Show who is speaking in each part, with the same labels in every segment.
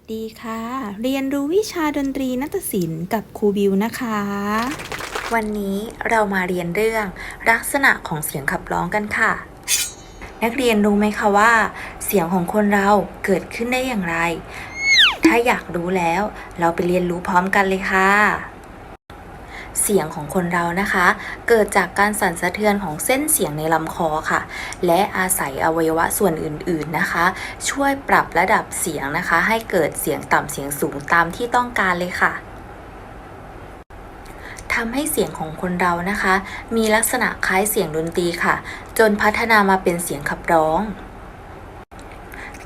Speaker 1: วัสดีค่ะ เรียนรู้วิชาดนตรีนัตศิลป์กับครูบิวนะคะ วันนี้เรามาเรียนเรื่องลักษณะของเสียงขับร้องกันค่ะ นักเรียนรู้ไหมคะว่า เสียงของคนเราเกิดขึ้นได้อย่างไร ถ้าอยากรู้แล้ว เราไปเรียนรู้พร้อมกันเลยค่ะ เสียงของคนเรานะคะ เกิดจากการสั่นสะเทือนของเส้นเสียงในลำคอค่ะ และอาศัยอวัยวะส่วนอื่นๆนะคะ ช่วยปรับระดับเสียงนะคะ ให้เกิดเสียงต่ำเสียงสูงตามที่ต้องการเลยค่ะทำให้เสียงของคนเรานะคะ มีลักษณะคล้ายเสียงดนตรีค่ะ จนพัฒนามาเป็นเสียงขับร้อง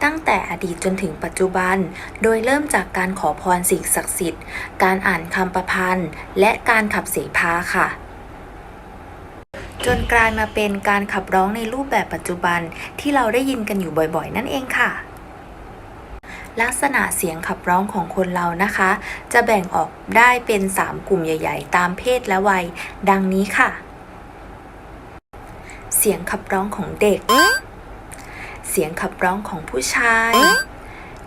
Speaker 1: ตั้งแต่อดีตจนถึงปัจจุบัน โดยเริ่มจากการขอพรสิ่งศักดิ์สิทธิ์ การอ่านคำประพันธ์ และการขับเสพาค่ะจนกลายมาเป็นการขับร้องในรูปแบบปัจจุบันที่เราได้ยินกันอยู่บ่อยๆ นั่นเองค่ะ ลักษณะเสียงขับร้องของคนเรานะคะ จะแบ่งออกได้เป็น 3 กลุ่มใหญ่ ๆ ตามเพศและวัย ดังนี้ค่ะ เสียงขับร้องของเด็ก เสียงขับร้องของผู้ชาย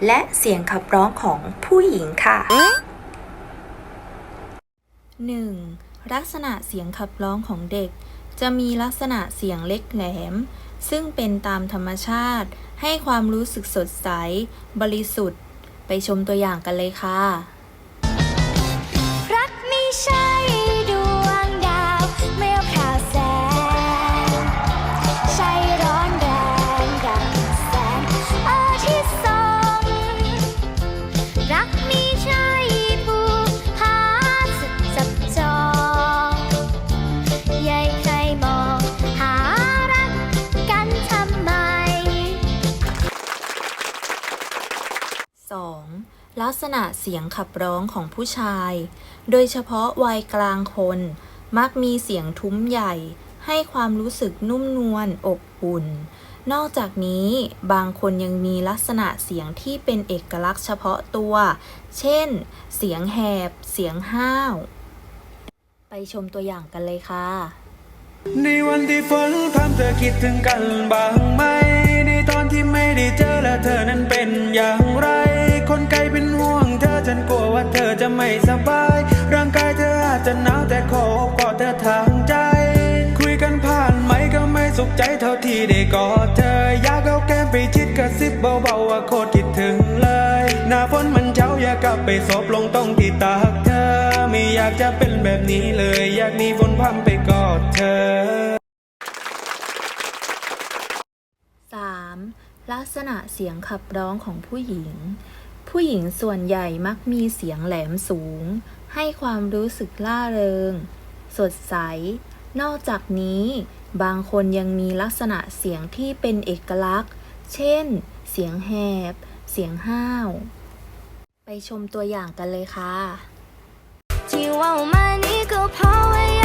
Speaker 1: และเสียงขับร้องของผู้หญิงค่ะ 1. ลักษณะเสียงขับร้องของเด็ก จะมีลักษณะเสียงเล็กแหลม ซึ่งเป็นตามธรรมชาติ ให้ความรู้สึกสดใส บริสุทธิ์ ไปชมตัวอย่างกันเลยค่ะ
Speaker 2: รักไม่ใช่
Speaker 1: 2. ลักษณะเสียงขับร้องของผู้ชาย โดยเฉพาะวัยกลางคน มักมีเสียงทุ้มใหญ่ ให้ความรู้สึกนุ่มนวลอบอุ่น นอกจากนี้บางคนยังมีลักษณะเสียงที่เป็นเอกลักษณ์เฉพาะตัว เช่น เสียงแหบ เสียงห้าว ไปชมตัวอย่างกันเลยค่ะ
Speaker 3: ในวันที่ฝนพรำเธอคิดถึงกันบ้างไหมในตอนที่ไม่ได้เจอและเธอนั้นเป็นอย่าง ขใจเท่าที่ได้กอดเธอ อยากเอาแก้มไปชิดกระซิบเบาๆว่าโคตรคิดถึงเลย หน้าฝนมันเช้าอยากกลับไปซบลงตรงที่ตากเธอ ไม่อยากจะเป็นแบบนี้เลย อยากหนีฝนพรำไปกอดเธอ
Speaker 1: 3. ลักษณะเสียงขับร้องของผู้หญิง ผู้หญิงส่วนใหญ่มักมีเสียงแหลมสูง ให้ความรู้สึกล่าเริง สดใส นอกจากนี้ บางคนยังมีลักษณะเสียงที่เป็นเอกลักษณ์ เช่น เสียงแหบ เสียงห้าว ไปชมตัวอย่างกันเลยค่ะ
Speaker 2: ที่ว่ามานี้ก็เพราะว่า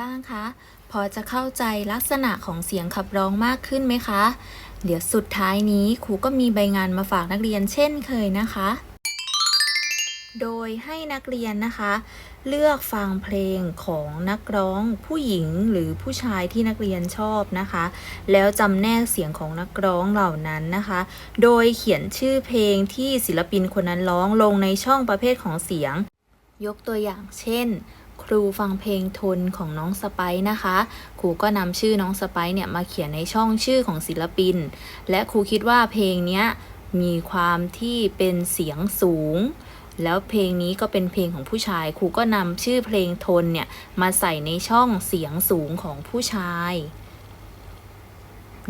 Speaker 2: บ้างคะ
Speaker 1: พอจะเข้าใจลักษณะของเสียงขับร้องมากขึ้นไหมคะ เดี๋ยวสุดท้ายนี้ครูก็มีใบงานมาฝากนักเรียนเช่นเคยนะคะ โดยให้นักเรียนนะคะ เลือกฟังเพลงของนักร้องผู้หญิงหรือผู้ชายที่นักเรียนชอบนะคะ แล้วจำแนกเสียงของนักร้องเหล่านั้นนะคะ โดยเขียนชื่อเพลงที่ศิลปินคนนั้นร้องลงในช่องประเภทของเสียง ยกตัวอย่างเช่น ครูฟังเพลงทนของน้องสไปซ์นะคะ ครูก็นำชื่อน้องสไปซ์เนี่ยมาเขียนในช่องชื่อของศิลปิน และครูคิดว่าเพลงนี้มีความที่เป็นเสียงสูง แล้วเพลงนี้ก็เป็นเพลงของผู้ชาย ครูก็นำชื่อเพลงทนเนี่ยมาใส่ในช่องเสียงสูงของผู้ชาย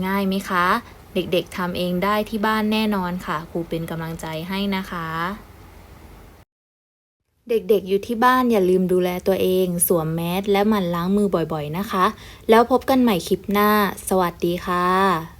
Speaker 1: ง่ายไหมคะ เด็กๆทำเองได้ที่บ้านแน่นอนค่ะ ครูเป็นกำลังใจให้นะคะ เด็กๆอยู่ที่บ้านอย่าลืมดูแลตัวเอง สวมแมสและหมั่นล้างมือบ่อยๆนะคะ แล้วพบกันใหม่คลิปหน้า สวัสดีค่ะ